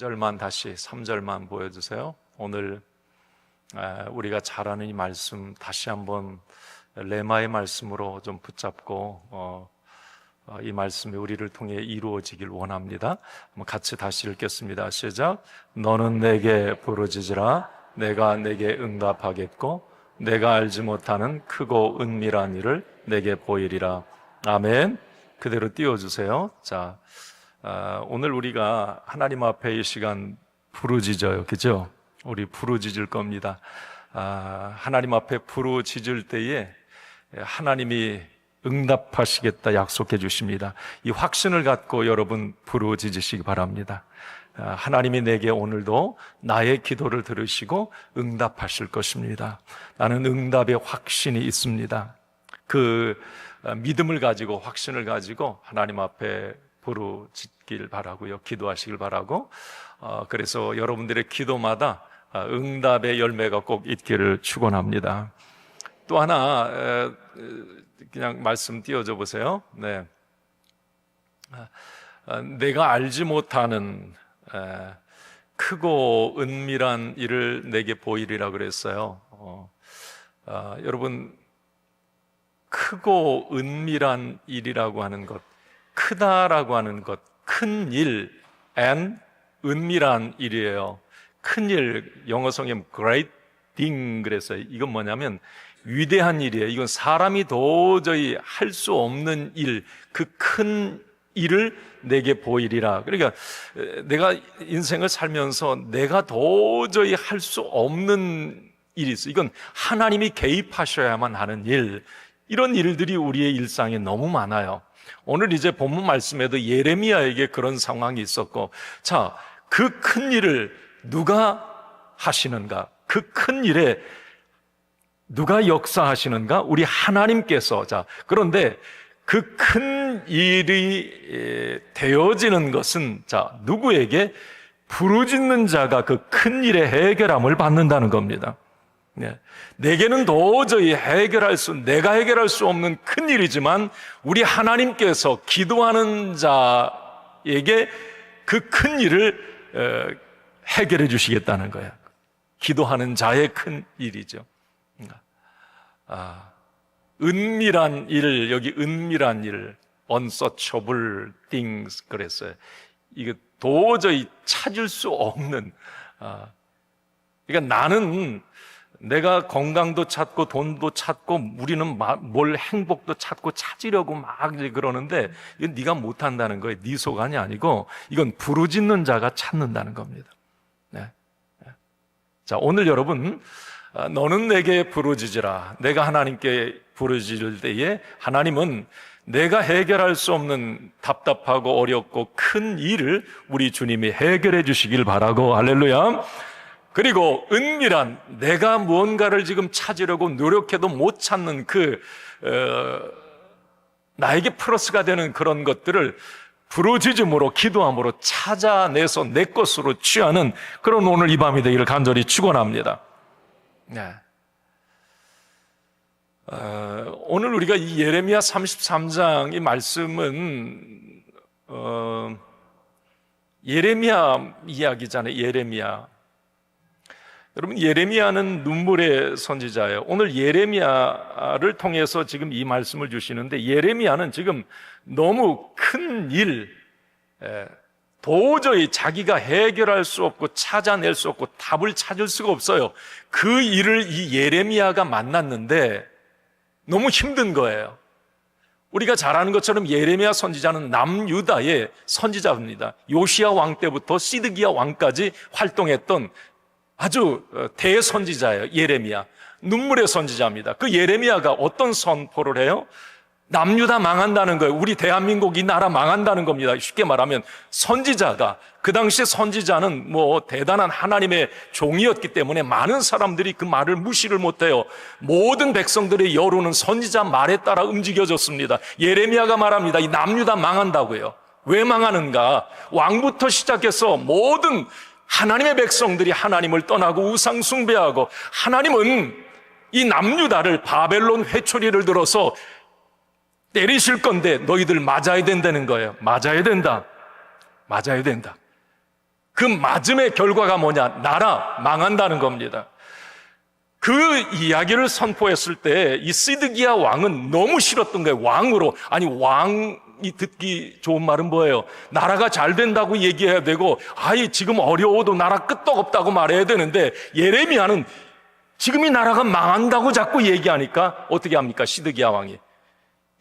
3절만 다시 3절만 보여주세요. 오늘 아, 우리가 잘 아는 이 말씀 다시 한번 레마의 말씀으로 좀 붙잡고 어, 어, 이 말씀이 우리를 통해 이루어지길 원합니다. 같이 다시 읽겠습니다. 시작. 너는 내게 부르짖으라. 내가 내게 응답하겠고 내가 알지 못하는 크고 은밀한 일을 내게 보이리라. 아멘. 그대로 띄워주세요. 자, 아, 오늘 우리가 하나님 앞에 이 시간 부르짖어요. 그죠? 우리 부르짖을 겁니다. 아, 하나님 앞에 부르짖을 때에 하나님이 응답하시겠다 약속해 주십니다. 이 확신을 갖고 여러분 부르짖으시기 바랍니다. 아, 하나님이 내게 오늘도 나의 기도를 들으시고 응답하실 것입니다. 나는 응답의 확신이 있습니다. 그 아, 믿음을 가지고 확신을 가지고 하나님 앞에 부르짖길 바라고요. 기도하시길 바라고. 어, 그래서 여러분들의 기도마다 아, 응답의 열매가 꼭 있기를 축원합니다. 또 하나 에, 그냥 말씀 띄워줘 보세요. 네. 아, 아, 내가 알지 못하는 에, 크고 은밀한 일을 내게 보이리라 그랬어요. 어, 아, 여러분 크고 은밀한 일이라고 하는 것, 크다라고 하는 것, 큰 일, and 은밀한 일이에요. 큰 일, 영어 성에 great thing 그랬어요. 이건 뭐냐면 위대한 일이에요. 이건 사람이 도저히 할 수 없는 일, 그 큰 일을 내게 보이리라. 그러니까 내가 인생을 살면서 내가 도저히 할 수 없는 일이 있어. 이건 하나님이 개입하셔야만 하는 일. 이런 일들이 우리의 일상에 너무 많아요. 오늘 이제 본문 말씀에도 예레미야에게 그런 상황이 있었고, 자, 그 큰 일을 누가 하시는가? 그 큰 일에 누가 역사하시는가? 우리 하나님께서. 자, 그런데 그 큰 일이 되어지는 것은, 자, 누구에게? 부르짖는 자가 그 큰 일의 해결함을 받는다는 겁니다. 네. 내게는 도저히 해결할 수, 내가 해결할 수 없는 큰 일이지만 우리 하나님께서 기도하는 자에게 그 큰 일을 해결해 주시겠다는 거예요. 기도하는 자의 큰 일이죠. 아, 은밀한 일, 여기 은밀한 일, unsearchable things 그랬어요. 이게 도저히 찾을 수 없는, 아, 그러니까 나는 내가 건강도 찾고 돈도 찾고 우리는 뭘 행복도 찾고 찾으려고 막 그러는데 이건 네가 못한다는 거예요. 네 소관이 아니고 이건 부르짖는 자가 찾는다는 겁니다. 네. 자 오늘 여러분 아, 너는 내게 부르짖으라. 내가 하나님께 부르짖을 때에 하나님은 내가 해결할 수 없는 답답하고 어렵고 큰 일을 우리 주님이 해결해 주시길 바라고 할렐루야. 그리고 은밀한 내가 무언가를 지금 찾으려고 노력해도 못 찾는 그 어, 나에게 플러스가 되는 그런 것들을 부르짖음으로 기도함으로 찾아내서 내 것으로 취하는 그런 오늘 이 밤이 되기를 간절히 축원합니다. 네. 어, 오늘 우리가 이 예레미야 33장 이 말씀은 어, 예레미야 이야기잖아요. 예레미야. 여러분 예레미야는 눈물의 선지자예요. 오늘 예레미야를 통해서 지금 이 말씀을 주시는데 예레미야는 지금 너무 큰 일, 도저히 자기가 해결할 수 없고 찾아낼 수 없고 답을 찾을 수가 없어요. 그 일을 이 예레미야가 만났는데 너무 힘든 거예요. 우리가 잘 아는 것처럼 예레미야 선지자는 남유다의 선지자입니다. 요시야 왕 때부터 시드기야 왕까지 활동했던 아주 대선지자예요. 예레미야. 눈물의 선지자입니다. 그 예레미야가 어떤 선포를 해요? 남유다 망한다는 거예요. 우리 대한민국 이 나라 망한다는 겁니다. 쉽게 말하면 선지자가 그 당시에 선지자는 뭐 대단한 하나님의 종이었기 때문에 많은 사람들이 그 말을 무시를 못해요. 모든 백성들의 여론은 선지자 말에 따라 움직여졌습니다. 예레미야가 말합니다. 이 남유다 망한다고요. 왜 망하는가? 왕부터 시작해서 모든 하나님의 백성들이 하나님을 떠나고 우상 숭배하고 하나님은 이 남유다를 바벨론 회초리를 들어서 때리실 건데 너희들 맞아야 된다는 거예요. 맞아야 된다. 맞아야 된다. 그 맞음의 결과가 뭐냐? 나라 망한다는 겁니다. 그 이야기를 선포했을 때 이 시드기야 왕은 너무 싫었던 거예요. 왕으로. 아니, 왕이 듣기 좋은 말은 뭐예요? 나라가 잘 된다고 얘기해야 되고, 아이, 지금 어려워도 나라 끄떡없다고 말해야 되는데, 예레미야는 지금 이 나라가 망한다고 자꾸 얘기하니까 어떻게 합니까? 시드기야 왕이.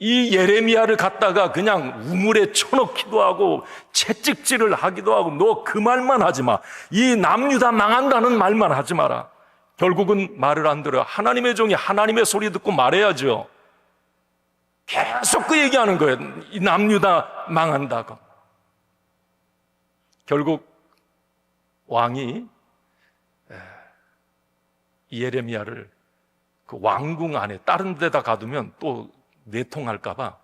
이 예레미야를 갖다가 그냥 우물에 쳐넣기도 하고 채찍질을 하기도 하고 너 그 말만 하지 마. 이 남유다 망한다는 말만 하지 마라. 결국은 말을 안 들어요. 하나님의 종이 하나님의 소리 듣고 말해야죠. 계속 그 얘기하는 거예요. 이 남유다 망한다고. 결국 왕이 이 예레미야를 그 왕궁 안에 다른 데다 가두면 또 내통할까봐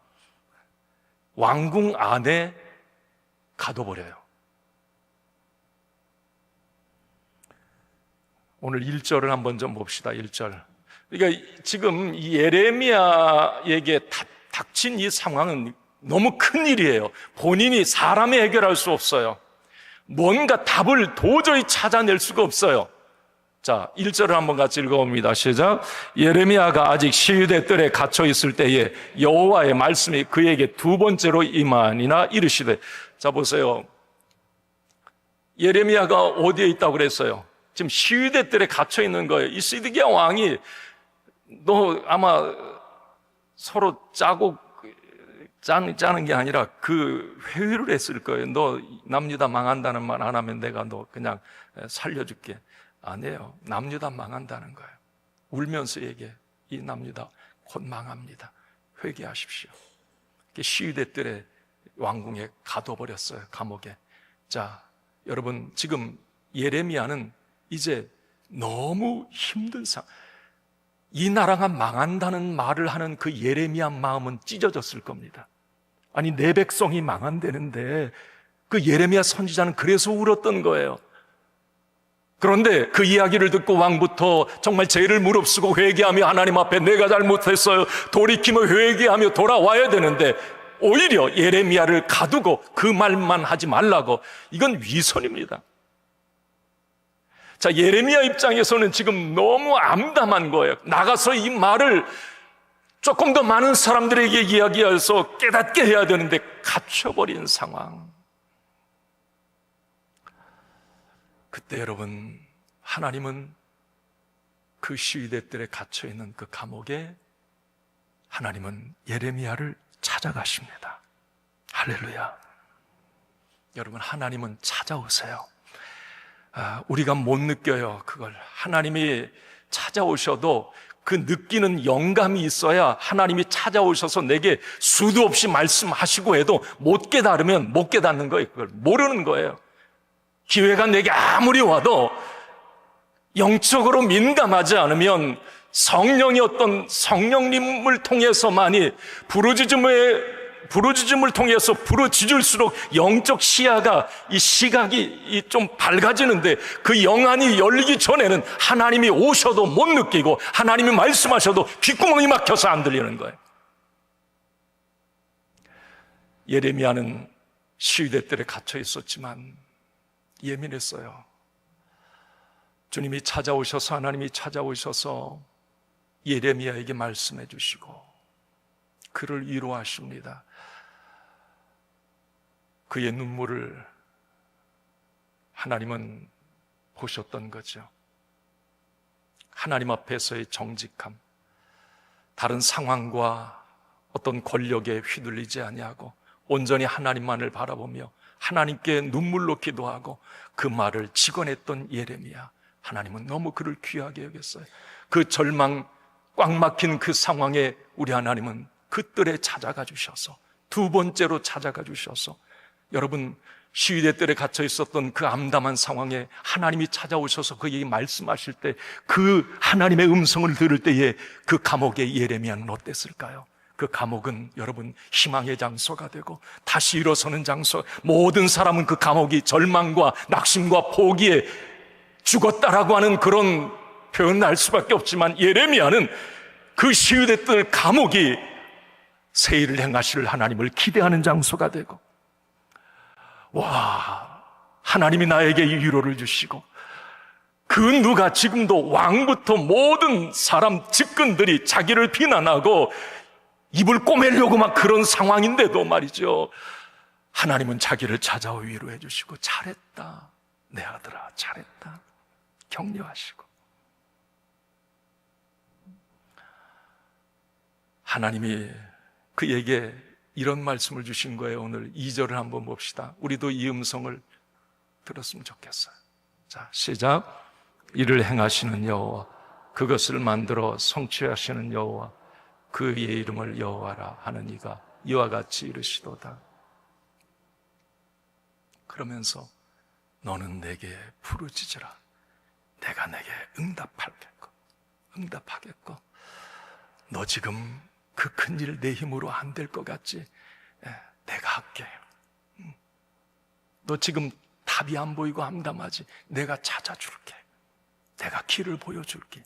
왕궁 안에 가둬버려요. 오늘 1절을 한번 좀 봅시다. 1절. 그러니까 지금 이 예레미야에게 닥- 닥친 이 상황은 너무 큰 일이에요. 본인이 사람이 해결할 수 없어요. 뭔가 답을 도저히 찾아낼 수가 없어요. 자, 1절을 한번 같이 읽어봅니다. 시작. 예레미야가 아직 시유대 뜰에 갇혀 있을 때에 여호와의 말씀이 그에게 두 번째로 임하니나 이르시되. 자, 보세요. 예레미야가 어디에 있다고 그랬어요? 지금 시위대 뜰에 갇혀 있는 거예요. 이 시드기야 왕이 너 아마 서로 짜고 짜는, 짜는 게 아니라 그 회의를 했을 거예요. 너 남유다 망한다는 말 안 하면 내가 너 그냥 살려줄게. 아니에요. 남유다 망한다는 거예요. 울면서 얘기해. 이 남유다 곧 망합니다. 회개하십시오. 시위대 뜰에 왕궁에 가둬버렸어요. 감옥에. 자, 여러분 지금 예레미야는 이제 너무 힘든 상황. 이 나라가 망한다는 말을 하는 그 예레미야 마음은 찢어졌을 겁니다. 아니 내 백성이 망한다는데 그 예레미야 선지자는 그래서 울었던 거예요. 그런데 그 이야기를 듣고 왕부터 정말 죄를 무릅쓰고 회개하며 하나님 앞에 내가 잘못했어요. 돌이키며 회개하며 돌아와야 되는데 오히려 예레미야를 가두고 그 말만 하지 말라고 이건 위선입니다. 자, 예레미야 입장에서는 지금 너무 암담한 거예요. 나가서 이 말을 조금 더 많은 사람들에게 이야기해서 깨닫게 해야 되는데 갇혀버린 상황. 그때 여러분, 하나님은 그 시위대들에 갇혀 있는 그 감옥에 하나님은 예레미야를 찾아가십니다. 할렐루야. 여러분, 하나님은 찾아오세요. 아, 우리가 못 느껴요. 그걸. 하나님이 찾아오셔도 그 느끼는 영감이 있어야 하나님이 찾아오셔서 내게 수도 없이 말씀하시고 해도 못 깨달으면 못 깨닫는 거예요. 그걸 모르는 거예요. 기회가 내게 아무리 와도 영적으로 민감하지 않으면 성령이 어떤 성령님을 통해서만이 부르짖음의 부르짖음을 통해서 부르짖을수록 영적 시야가 이 시각이 좀 밝아지는데 그 영안이 열리기 전에는 하나님이 오셔도 못 느끼고 하나님이 말씀하셔도 귓구멍이 막혀서 안 들리는 거예요. 예레미야는 시위대 뜰에 갇혀 있었지만 예민했어요. 주님이 찾아오셔서 하나님이 찾아오셔서 예레미야에게 말씀해 주시고 그를 위로하십니다. 그의 눈물을 하나님은 보셨던 거죠. 하나님 앞에서의 정직함, 다른 상황과 어떤 권력에 휘둘리지 아니하고 온전히 하나님만을 바라보며 하나님께 눈물로 기도하고 그 말을 직언했던 예레미야. 하나님은 너무 그를 귀하게 여겼어요. 그 절망 꽉 막힌 그 상황에 우리 하나님은 그 뜰에 찾아가 주셔서 두 번째로 찾아가 주셔서 여러분 시위대 뜰에 갇혀 있었던 그 암담한 상황에 하나님이 찾아오셔서 그에게 말씀하실 때 그 하나님의 음성을 들을 때에 그 감옥의 예레미야는 어땠을까요? 그 감옥은 여러분 희망의 장소가 되고 다시 일어서는 장소 모든 사람은 그 감옥이 절망과 낙심과 포기에 죽었다라고 하는 그런 표현을 할 수밖에 없지만 예레미야는 그 시위대 뜰 감옥이 새 일을 행하실 하나님을 기대하는 장소가 되고 와 하나님이 나에게 이 위로를 주시고 그 누가 지금도 왕부터 모든 사람 측근들이 자기를 비난하고 입을 꼬매려고 막 그런 상황인데도 말이죠. 하나님은 자기를 찾아오 위로해 주시고 잘했다. 내 아들아 잘했다. 격려하시고 하나님이 그에게 이런 말씀을 주신 거예요. 오늘 2절을 한번 봅시다. 우리도 이 음성을 들었으면 좋겠어요. 자, 시작. 이를 행하시는 여호와 그것을 만들어 성취하시는 여호와 그의 이름을 여호와라 하는 이가 이와 같이 이르시도다. 그러면서 너는 내게 부르짖으라. 내가 내게 응답하겠고 응답하겠고 너 지금 그 큰 일 내 힘으로 안 될 것 같지? 예, 내가 할게. 음. 너 지금 답이 안 보이고 암담하지? 내가 찾아줄게. 내가 길을 보여줄게.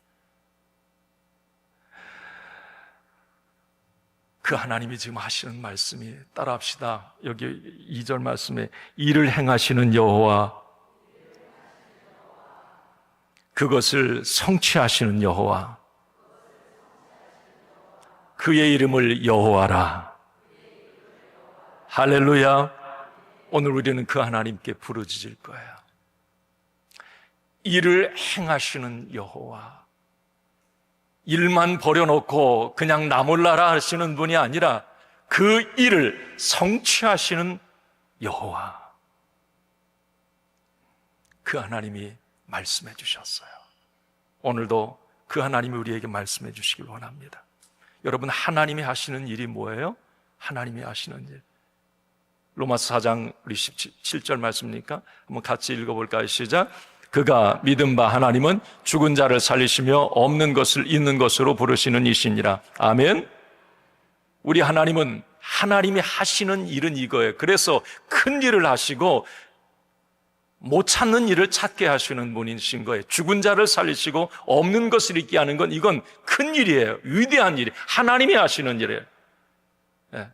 그 하나님이 지금 하시는 말씀이 따라합시다. 여기 2절 말씀에 일을 행하시는 여호와 그것을 성취하시는 여호와 그의 이름을 여호와라. 할렐루야. 오늘 우리는 그 하나님께 부르짖을 거예요. 일을 행하시는 여호와. 일만 버려놓고 그냥 나몰라라 하시는 분이 아니라 그 일을 성취하시는 여호와. 그 하나님이 말씀해 주셨어요. 오늘도 그 하나님이 우리에게 말씀해 주시길 원합니다. 여러분, 하나님이 하시는 일이 뭐예요? 하나님이 하시는 일. 로마서 4장 우리 17절 말씀입니까? 한번 같이 읽어볼까요? 시작. 그가 믿은 바 하나님은 죽은 자를 살리시며 없는 것을 있는 것으로 부르시는 이시니라. 아멘. 우리 하나님은 하나님이 하시는 일은 이거예요. 그래서 큰 일을 하시고 못 찾는 일을 찾게 하시는 분이신 거예요. 죽은 자를 살리시고 없는 것을 있게 하는 건 이건 큰 일이에요. 위대한 일이 하나님이 하시는 일이에요. 예.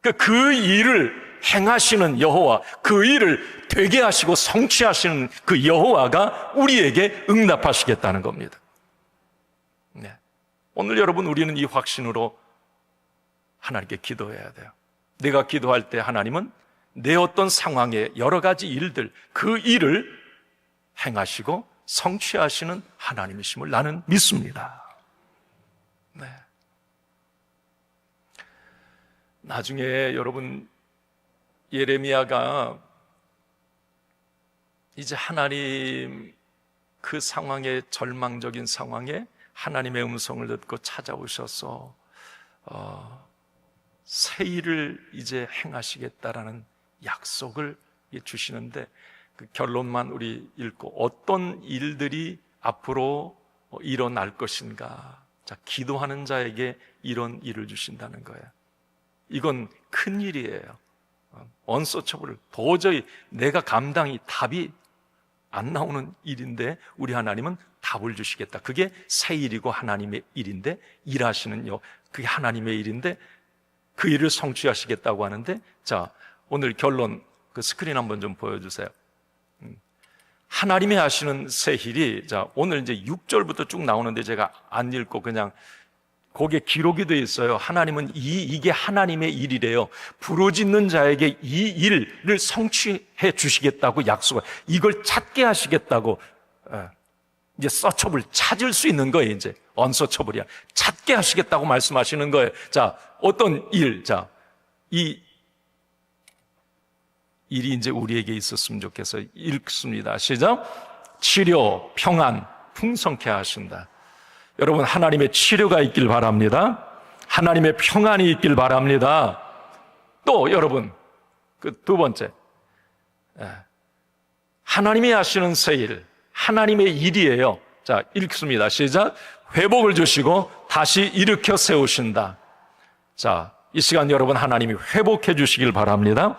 그, 그 일을 행하시는 여호와, 그 일을 되게 하시고 성취하시는 그 여호와가 우리에게 응답하시겠다는 겁니다. 네. 오늘 여러분 우리는 이 확신으로 하나님께 기도해야 돼요. 내가 기도할 때 하나님은 내 어떤 상황에 여러 가지 일들, 그 일을 행하시고 성취하시는 하나님이심을 나는 믿습니다. 네. 나중에 여러분 예레미야가 이제 하나님 그 상황에 절망적인 상황에 하나님의 음성을 듣고 찾아오셔서 어, 새 일을 이제 행하시겠다라는 약속을 주시는데 그 결론만 우리 읽고 어떤 일들이 앞으로 일어날 것인가. 자, 기도하는 자에게 이런 일을 주신다는 거예요. 이건 큰 일이에요. 언서처블 도저히 내가 감당이 답이 안 나오는 일인데 우리 하나님은 답을 주시겠다. 그게 새 일이고 하나님의 일인데 일하시는 요 그게 하나님의 일인데 그 일을 성취하시겠다고 하는데 자 오늘 결론 그 스크린 한번 좀 보여주세요. 음. 하나님이 하시는 새 일이 자 오늘 이제 6절부터 쭉 나오는데 제가 안 읽고 그냥 거기에 기록이 되어 있어요. 하나님은 이, 이게 하나님의 일이래요. 부르짖는 자에게 이 일을 성취해 주시겠다고 약속을, 이걸 찾게 하시겠다고, 예. 이제 서처블 찾을 수 있는 거예요, 이제. 언서처블이야. 찾게 하시겠다고 말씀하시는 거예요. 자, 어떤 일, 자, 이 일이 이제 우리에게 있었으면 좋겠어 읽습니다. 시작. 치료, 평안, 풍성케 하신다. 여러분 하나님의 치료가 있길 바랍니다. 하나님의 평안이 있길 바랍니다. 또 여러분 그 두 번째 예. 하나님이 하시는 세일 하나님의 일이에요. 자 읽습니다. 시작. 회복을 주시고 다시 일으켜 세우신다. 자, 이 시간 여러분 하나님이 회복해 주시길 바랍니다.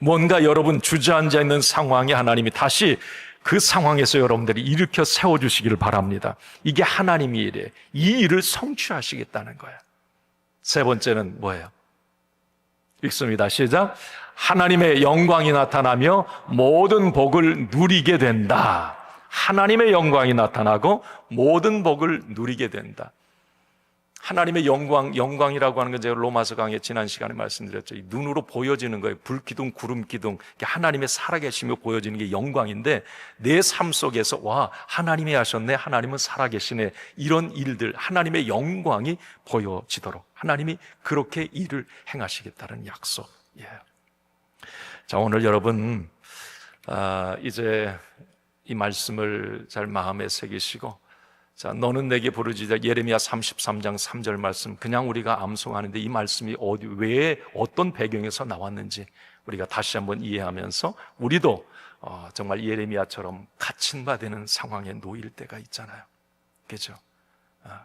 뭔가 여러분 주저앉아 있는 상황에 하나님이 다시 그 상황에서 여러분들이 일으켜 세워주시기를 바랍니다. 이게 하나님의 일이에요. 이 일을 성취하시겠다는 거예요. 세 번째는 뭐예요? 읽습니다. 시작. 하나님의 영광이 나타나며 모든 복을 누리게 된다. 하나님의 영광이 나타나고 모든 복을 누리게 된다. 하나님의 영광, 영광이라고 하는 건 제가 로마서 강의 지난 시간에 말씀드렸죠. 이 눈으로 보여지는 거예요. 불기둥, 구름기둥. 하나님의 살아계시며 보여지는 게 영광인데 내 삶 속에서 와, 하나님이 하셨네. 하나님은 살아계시네. 이런 일들, 하나님의 영광이 보여지도록 하나님이 그렇게 일을 행하시겠다는 약속. 예. 자, 오늘 여러분, 아, 이제 이 말씀을 잘 마음에 새기시고 자, 너는 내게 부르짖어 예레미야 33장 3절 말씀 그냥 우리가 암송하는데 이 말씀이 어디 왜 어떤 배경에서 나왔는지 우리가 다시 한번 이해하면서 우리도 어, 정말 예레미야처럼 갇힌 바 되는 상황에 놓일 때가 있잖아요. 그죠? 아,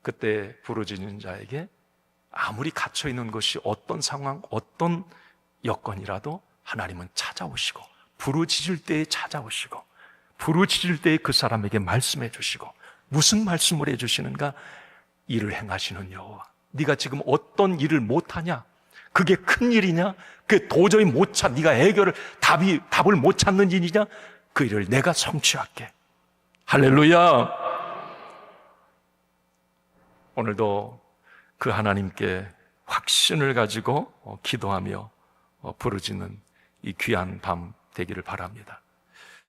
그때 부르짖는 자에게 아무리 갇혀 있는 것이 어떤 상황, 어떤 여건이라도 하나님은 찾아오시고 부르짖을 때에 찾아오시고 부르짖을 때에 그 사람에게 말씀해 주시고 무슨 말씀을 해 주시는가? 일을 행하시는 여호와. 네가 지금 어떤 일을 못 하냐? 그게 큰 일이냐? 그 도저히 못 찾, 네가 해결을 답이 답을 못 찾는 일이냐? 그 일을 내가 성취할게. 할렐루야. 오늘도 그 하나님께 확신을 가지고 어, 기도하며 어, 부르짖는 이 귀한 밤 되기를 바랍니다.